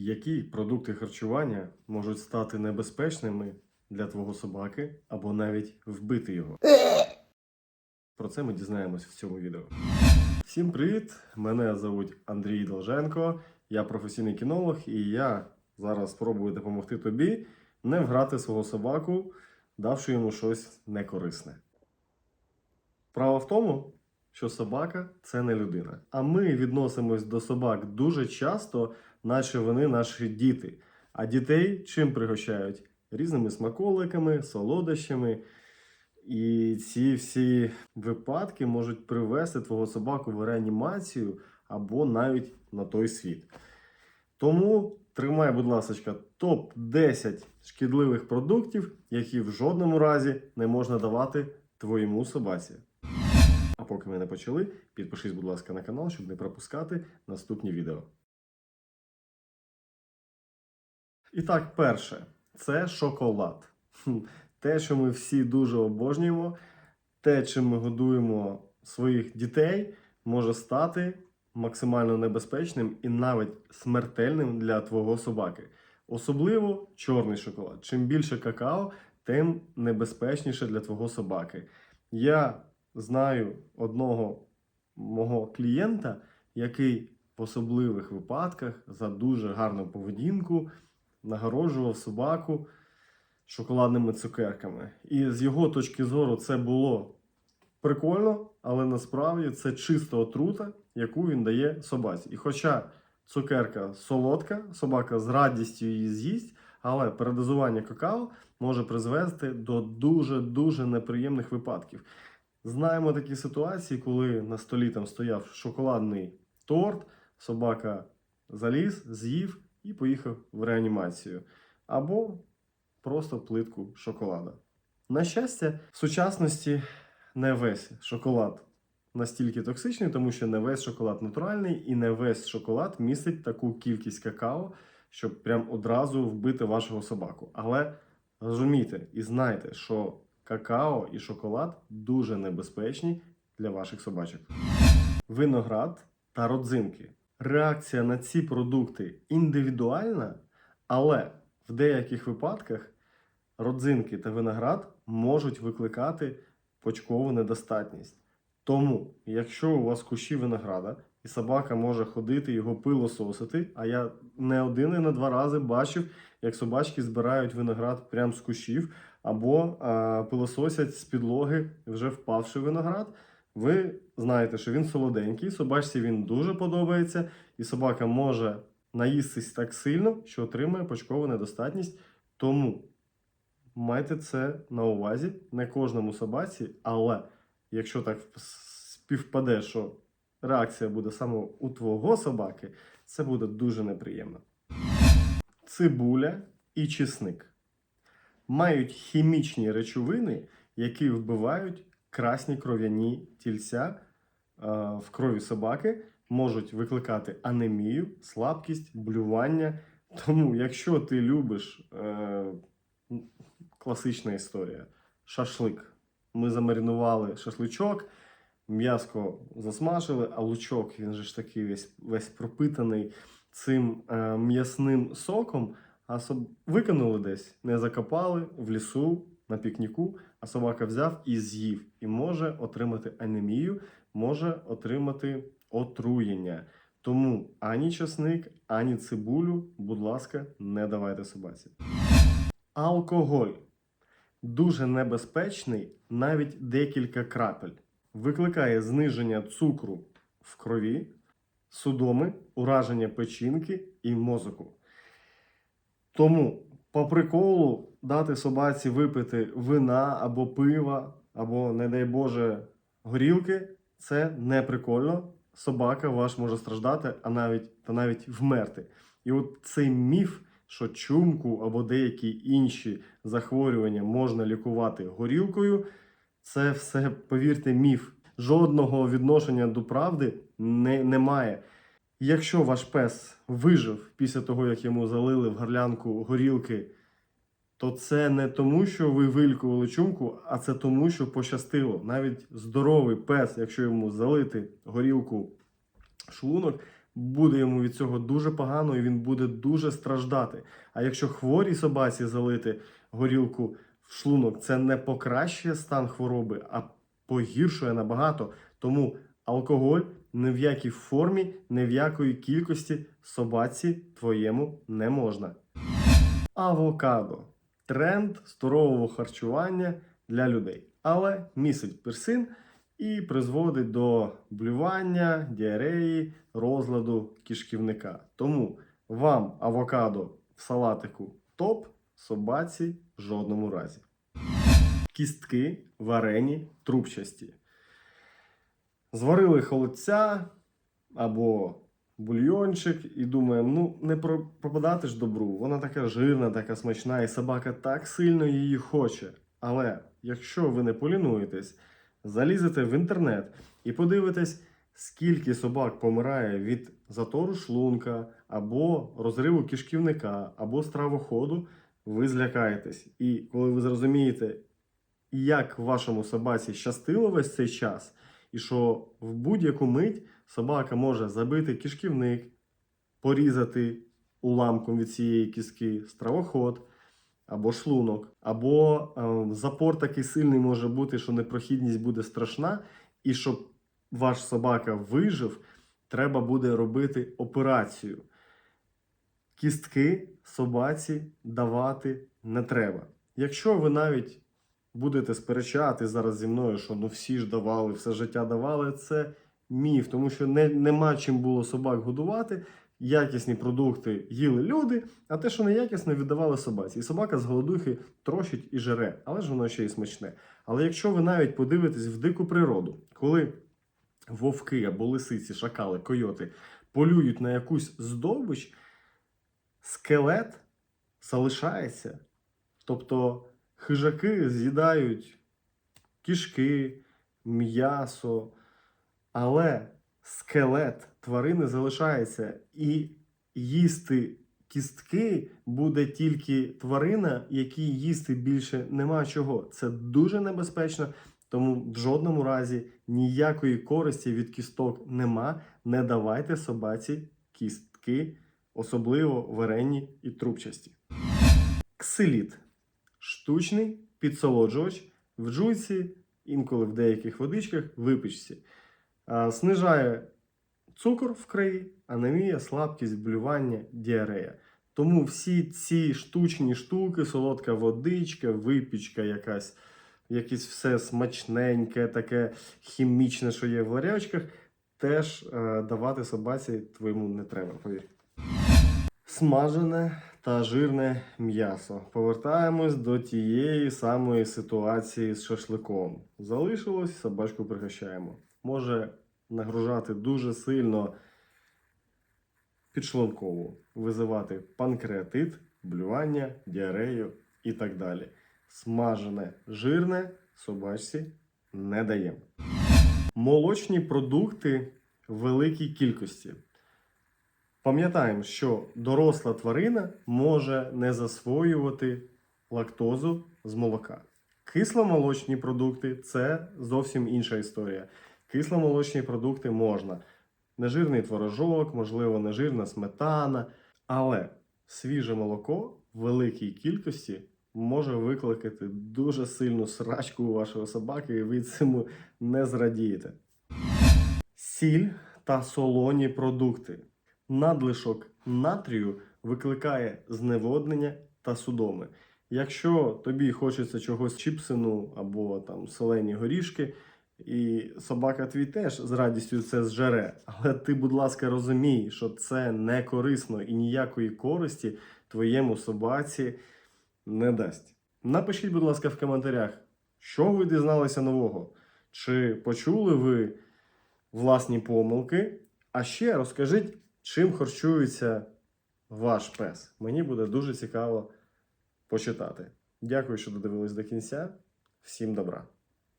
Які продукти харчування можуть стати небезпечними для твого собаки або навіть вбити його? Про це ми дізнаємось в цьому відео. Всім привіт! Мене звуть Андрій Долженко, я професійний кінолог, і я зараз спробую допомогти тобі не вграти свого собаку, давши йому щось некорисне. Справа в тому, що собака це не людина. А ми відносимось до собак дуже часто, наче вони наші діти. А дітей чим пригощають? Різними смаколиками, солодощами. І ці всі випадки можуть привести твого собаку в реанімацію або навіть на той світ. Тому тримай, будь ласка, топ-10 шкідливих продуктів, які в жодному разі не можна давати твоєму собаці. А поки ми не почали, підпишись, будь ласка, на канал, щоб не пропускати наступні відео. І так, перше, це шоколад. Те, що ми всі дуже обожнюємо, те, чим ми годуємо своїх дітей, може стати максимально небезпечним і навіть смертельним для твого собаки. Особливо чорний шоколад. Чим більше какао, тим небезпечніше для твого собаки. Я знаю одного мого клієнта, який в особливих випадках за дуже гарну поведінку нагороджував собаку шоколадними цукерками. І з його точки зору це було прикольно, але насправді це чиста отрута, яку він дає собаці. І хоча цукерка солодка, собака з радістю її з'їсть, але передозування какао може призвести до дуже-дуже неприємних випадків. Знаємо такі ситуації, коли на столі там стояв шоколадний торт, собака заліз, з'їв і поїхав в реанімацію. Або просто плитку шоколада. На щастя, в сучасності не весь шоколад настільки токсичний, тому що не весь шоколад натуральний і не весь шоколад містить таку кількість какао, щоб прям одразу вбити вашого собаку. Але розумійте і знайте, що какао і шоколад дуже небезпечні для ваших собачок. Виноград та родзинки. Реакція на ці продукти індивідуальна, але в деяких випадках родзинки та виноград можуть викликати почкову недостатність. Тому, якщо у вас кущі винограда і собака може ходити його пилососити, а я не один і не два рази бачив, як собачки збирають виноград прямо з кущів, або а, пилососять з підлоги вже впавший виноград. Ви знаєте, що він солоденький, собачці він дуже подобається, і собака може наїстись так сильно, що отримає почкову недостатність. Тому майте це на увазі, не кожному собаці, але якщо так співпаде, що реакція буде саме у твого собаки, це буде дуже неприємно. Цибуля і чесник мають хімічні речовини, які вбивають красні кров'яні тільця е, в крові собаки, можуть викликати анемію, слабкість, блювання. Тому, якщо ти любиш е, класична історія, шашлик. Ми замаринували шашличок, м'яско засмажили, а лучок він же ж такий весь, весь пропитаний цим е, м'ясним соком, а викинули десь, не закопали в лісу на пікніку, а собака взяв і з'їв. І може отримати анемію, може отримати отруєння. Тому ані часник, ані цибулю, будь ласка, не давайте собаці. Алкоголь дуже небезпечний, навіть декілька крапель. Викликає зниження цукру в крові, судоми, ураження печінки і мозку. Тому, по приколу, дати собаці випити вина або пива, або, не дай Боже, горілки це не прикольно. Собака ваш може страждати, а навіть та навіть вмерти. І от цей міф що чумку або деякі інші захворювання можна лікувати горілкою, це все, повірте, міф. Жодного відношення до правди не, немає. Якщо ваш пес вижив після того, як йому залили в горлянку горілки, то це не тому, що ви вилікували чумку, а це тому, що пощастило. Навіть здоровий пес, якщо йому залити горілку шлунок, буде йому від цього дуже погано і він буде дуже страждати. А якщо хворій собаці залити горілку в шлунок, це не покращує стан хвороби, а погіршує набагато. Тому алкоголь ні в якій формі, ні в якої кількості собаці твоєму не можна. Авокадо тренд здорового харчування для людей, але містить персин і призводить до блювання, діареї, розладу кишківника. Тому вам авокадо в салатику топ, собаці в жодному разі. Кістки варені трубчасті. Зварили холодця або бульйончик і думаємо, ну не пропадати ж добру. Вона така жирна, така смачна, і собака так сильно її хоче. Але якщо ви не полінуєтесь, залізете в інтернет і подивитесь, скільки собак помирає від затору шлунка, або розриву кишківника, або стравоходу, ви злякаєтесь. І коли ви зрозумієте, як вашому собаці щастило весь цей час, і що в будь-яку мить собака може забити кишківник, порізати уламком від цієї кістки стравоход або шлунок, або е, запор такий сильний може бути, що непрохідність буде страшна, і щоб ваш собака вижив, треба буде робити операцію. Кістки собаці давати не треба. Якщо ви навіть будете сперечати зараз зі мною, що ну всі ж давали, все життя давали, це міф, тому що не, нема чим було собак годувати. Якісні продукти їли люди, а те, що неякісне, віддавали собаці. І собака з голодухи трощить і жере, але ж воно ще й смачне. Але якщо ви навіть подивитесь в дику природу, коли вовки або лисиці, шакали, койоти полюють на якусь здобич, скелет залишається. Тобто хижаки з'їдають кішки, м'ясо, але скелет тварини залишається, і їсти кістки буде тільки тварина, якій їсти більше нема чого. Це дуже небезпечно, тому в жодному разі ніякої користі від кісток нема. Не давайте собаці кістки, особливо варені і трубчасті. Ксиліт штучний підсолоджувач в джуйці, інколи в деяких водичках, випічці. Снижає цукор в крові, анемія, слабкість, блювання, діарея. Тому всі ці штучні штуки, солодка водичка, випічка якась, якесь все смачненьке, таке хімічне, що є в ларячках, теж е, давати собаці твоєму не треба, повір. Смажене та жирне м'ясо. Повертаємось до тієї самої ситуації з шашликом. Залишилось, собачку пригощаємо. Може нагружати дуже сильно підшлункову, визивати панкреатит, блювання, діарею і так далі. Смажене жирне собачці не даємо. Молочні продукти в великій кількості. Пам'ятаємо, що доросла тварина може не засвоювати лактозу з молока. Кисломолочні продукти це зовсім інша історія. Кисломолочні продукти можна. Нежирний творожок, можливо, нежирна сметана. Але свіже молоко в великій кількості може викликати дуже сильну срачку у вашого собаки, і ви цьому не зрадієте. Сіль та солоні продукти. Надлишок натрію викликає зневоднення та судоми. Якщо тобі хочеться чогось чіпсину або там солені горішки, і собака твій теж з радістю це зжере, але ти, будь ласка, розумій, що це не корисно і ніякої користі твоєму собаці не дасть. Напишіть, будь ласка, в коментарях, що ви дізналися нового, чи почули ви власні помилки, а ще розкажіть, чим харчується ваш пес. Мені буде дуже цікаво почитати. Дякую, що додивились до кінця. Всім добра!